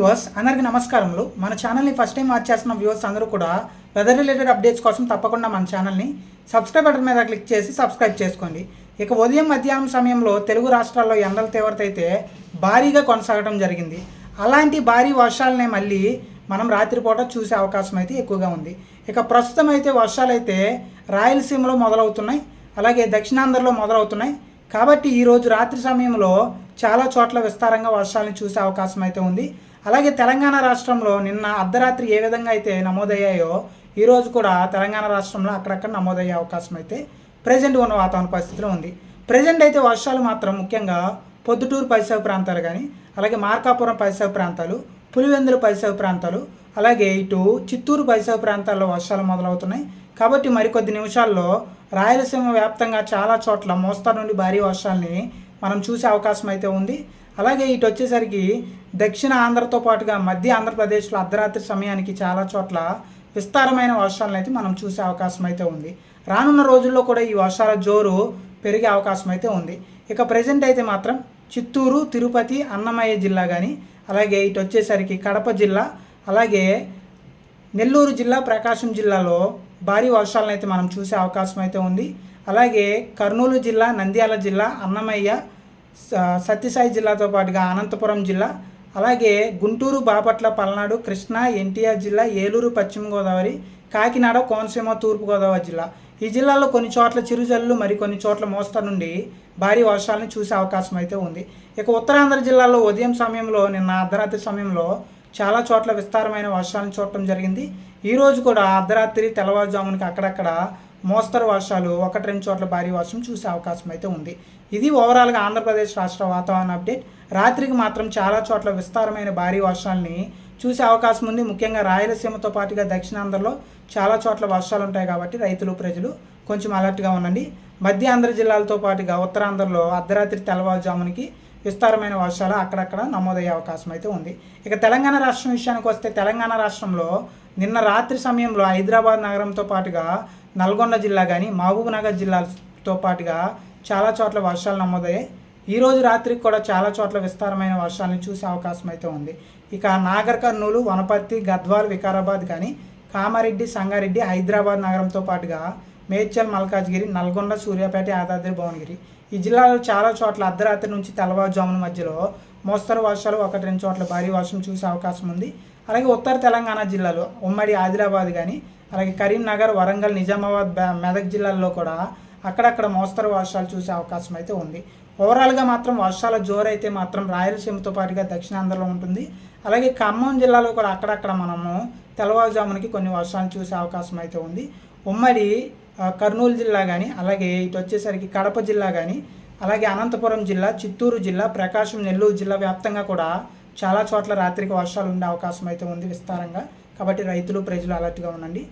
Viewers అందరికీ నమస్కారములు. మన ఛానల్ని ఫస్ట్ టైం వాచ్ చేస్తున్న వ్యూవర్స్ అందరూ కూడా వెదర్ రిలేటెడ్ అప్డేట్స్ కోసం తప్పకుండా మన ఛానల్ని సబ్స్క్రైబ్ బటన్ మీద క్లిక్ చేసి సబ్స్క్రైబ్ చేసుకోండి. ఇక ఉదయం మధ్యాహ్నం సమయంలో తెలుగు రాష్ట్రాల్లో ఎండల తీవ్రత అయితే భారీగా కొనసాగడం జరిగింది. అలాంటి భారీ వర్షాలనే మళ్ళీ మనం రాత్రిపూట చూసే అవకాశం అయితే ఎక్కువగా ఉంది. ఇక ప్రస్తుతం అయితే వర్షాలు అయితే రాయలసీమలో మొదలవుతున్నాయి. అలాగే దక్షిణాంధ్రలో మొదలవుతున్నాయి. కాబట్టి ఈరోజు రాత్రి సమయంలో చాలా చోట్ల విస్తారంగా వర్షాలను చూసే అవకాశం అయితే ఉంది. అలాగే తెలంగాణ రాష్ట్రంలో నిన్న అర్ధరాత్రి ఏ విధంగా అయితే నమోదయ్యాయో ఈరోజు కూడా తెలంగాణ రాష్ట్రంలో అక్కడక్కడ నమోదయ్యే అవకాశం అయితే ప్రజెంట్ ఉన్న వాతావరణ పరిస్థితిలో ఉంది. ప్రజెంట్ అయితే వర్షాలు మాత్రం ముఖ్యంగా పొద్దుటూరు పరిసర ప్రాంతాలు కానీ అలాగే మార్కాపురం పరిసర ప్రాంతాలు పులివెందుల పరిసర ప్రాంతాలు అలాగే ఇటు చిత్తూరు పరిసర ప్రాంతాల్లో వర్షాలు మొదలవుతున్నాయి. కాబట్టి మరికొద్ది నిమిషాల్లో రాయలసీమ వ్యాప్తంగా చాలా చోట్ల మోస్తరు నుండి భారీ వర్షాలని మనం చూసే అవకాశం అయితే ఉంది. అలాగే ఇటు వచ్చేసరికి దక్షిణ ఆంధ్రతో పాటుగా మధ్య ఆంధ్రప్రదేశ్లో అర్ధరాత్రి సమయానికి చాలా చోట్ల విస్తారమైన వర్షాలను అయితే మనం చూసే అవకాశం అయితే ఉంది. రానున్న రోజుల్లో కూడా ఈ వర్షాల జోరు పెరిగే అవకాశం అయితే ఉంది. ఇక ప్రజెంట్ అయితే మాత్రం చిత్తూరు తిరుపతి అన్నమయ్య జిల్లా కానీ అలాగే ఇటు వచ్చేసరికి కడప జిల్లా అలాగే నెల్లూరు జిల్లా ప్రకాశం జిల్లాలో భారీ వర్షాలను అయితే మనం చూసే అవకాశం అయితే ఉంది. అలాగే కర్నూలు జిల్లా నంద్యాల జిల్లా అన్నమయ్య సత్యసాయి జిల్లాతో పాటుగా అనంతపురం జిల్లా అలాగే గుంటూరు బాపట్ల పల్నాడు కృష్ణా ఎన్టీఆర్ జిల్లా ఏలూరు పశ్చిమ గోదావరి కాకినాడ కోనసీమ తూర్పుగోదావరి జిల్లా. ఈ జిల్లాలో కొన్ని చోట్ల చిరుజల్లు మరి కొన్ని చోట్ల మోస్తరు నుండి భారీ వర్షాలను చూసే అవకాశం అయితే ఉంది. ఇక ఉత్తరాంధ్ర జిల్లాలో ఉదయం సమయంలో నిన్న అర్ధరాత్రి సమయంలో చాలా చోట్ల విస్తారమైన వర్షాలను చూడటం జరిగింది. ఈరోజు కూడా అర్ధరాత్రి తెల్లవారుజామునకి అక్కడక్కడ మోస్తరు వర్షాలు ఒకటి రెండు చోట్ల భారీ వర్షం చూసే అవకాశం అయితే ఉంది. ఇది ఓవరాల్గా ఆంధ్రప్రదేశ్ రాష్ట్ర వాతావరణ అప్డేట్ రాత్రికి మాత్రం చాలా చోట్ల విస్తారమైన భారీ వర్షాలని చూసే అవకాశం ఉంది. ముఖ్యంగా రాయలసీమతో పాటుగా దక్షిణాంధ్రలో చాలా చోట్ల వర్షాలు ఉంటాయి కాబట్టి రైతులు ప్రజలు కొంచెం అలర్ట్గా ఉండండి. మధ్య ఆంధ్ర జిల్లాలతో పాటుగా ఉత్తరాంధ్రలో అర్ధరాత్రి తెల్లవారుజామునికి విస్తారమైన వర్షాలు అక్కడక్కడ నమోదయ్యే అవకాశం అయితే ఉంది. ఇక తెలంగాణ రాష్ట్రం విషయానికి వస్తే తెలంగాణ రాష్ట్రంలో నిన్న రాత్రి సమయంలో హైదరాబాద్ నగరంతో పాటుగా నల్గొండ జిల్లా కానీ మహబూబ్ నగర్ జిల్లాతో పాటుగా చాలా చోట్ల వర్షాలు నమోదయ్యాయి. ఈరోజు రాత్రికి కూడా చాలా చోట్ల విస్తారమైన వర్షాలను చూసే అవకాశం అయితే ఉంది. ఇక నాగర్ కర్నూలు వనపర్తి గద్వాల్ వికారాబాద్ కానీ కామారెడ్డి సంగారెడ్డి హైదరాబాద్ నగరంతో పాటుగా మేడ్చల్ మల్కాజ్గిరి నల్గొండ సూర్యాపేట యాదాద్రి భువనగిరి ఈ జిల్లాలో చాలా చోట్ల అర్ధరాత్రి నుంచి తెల్లవారుజామున మధ్యలో మోస్తరు వర్షాలు ఒకటి రెండు చోట్ల భారీ వర్షం చూసే అవకాశం ఉంది. అలాగే ఉత్తర తెలంగాణ జిల్లాలో ఉమ్మడి ఆదిలాబాద్ కానీ అలాగే కరీంనగర్ వరంగల్ నిజామాబాద్ మెదక్ జిల్లాల్లో కూడా అక్కడక్కడ మోస్తరు వర్షాలు చూసే అవకాశం అయితే ఉంది. ఓవరాల్గా మాత్రం వర్షాల జోరైతే మాత్రం రాయలసీమతో పాటుగా దక్షిణాంధ్రలో ఉంటుంది. అలాగే ఖమ్మం జిల్లాలో కూడా అక్కడక్కడ మనము తెల్లవారుజామునకి కొన్ని వర్షాలు చూసే అవకాశం అయితే ఉంది. ఉమ్మడి కర్నూలు జిల్లా కానీ అలాగే ఇటు వచ్చేసరికి కడప జిల్లా కానీ అలాగే అనంతపురం జిల్లా చిత్తూరు జిల్లా ప్రకాశం నెల్లూరు జిల్లా వ్యాప్తంగా కూడా చాలా చోట్ల రాత్రికి వర్షాలు ఉండే అవకాశం అయితే ఉంది విస్తారంగా. కాబట్టి రైతులు ప్రజలు అలర్ట్గా ఉండండి.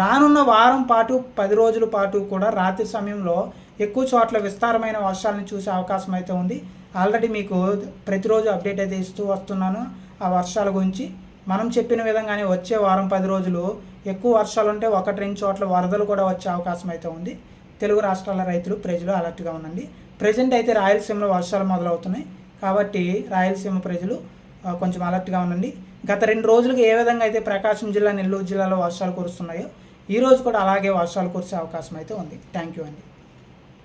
రానున్న వారం పాటు పది రోజుల పాటు కూడా రాత్రి సమయంలో ఎక్కువ చోట్ల విస్తారమైన వర్షాలను చూసే అవకాశం అయితే ఉంది. ఆల్రెడీ మీకు ప్రతిరోజు అప్డేట్ అయితే ఇస్తూ వస్తున్నాను. ఆ వర్షాల గురించి మనం చెప్పిన విధంగానే వచ్చే వారం పది రోజులు ఎక్కువ వర్షాలు ఉంటే ఒకటి రెండు చోట్ల వరదలు కూడా వచ్చే అవకాశం అయితే ఉంది. తెలుగు రాష్ట్రాల రైతులు ప్రజలు అలర్ట్గా ఉండండి. ప్రజెంట్ అయితే రాయలసీమలో వర్షాలు మొదలవుతున్నాయి. కాబట్టి రాయలసీమ ప్రజలు కొంచెం అలర్ట్గా ఉండండి. గత రెండు రోజులుగా ఏ విధంగా అయితే ప్రకాశం జిల్లా నెల్లూరు జిల్లాలో వర్షాలు కురుస్తున్నాయో ఈ రోజు కూడా అలాగే వర్షాలు కురిసే అవకాశం అయితే ఉంది. థ్యాంక్ యూ అండి.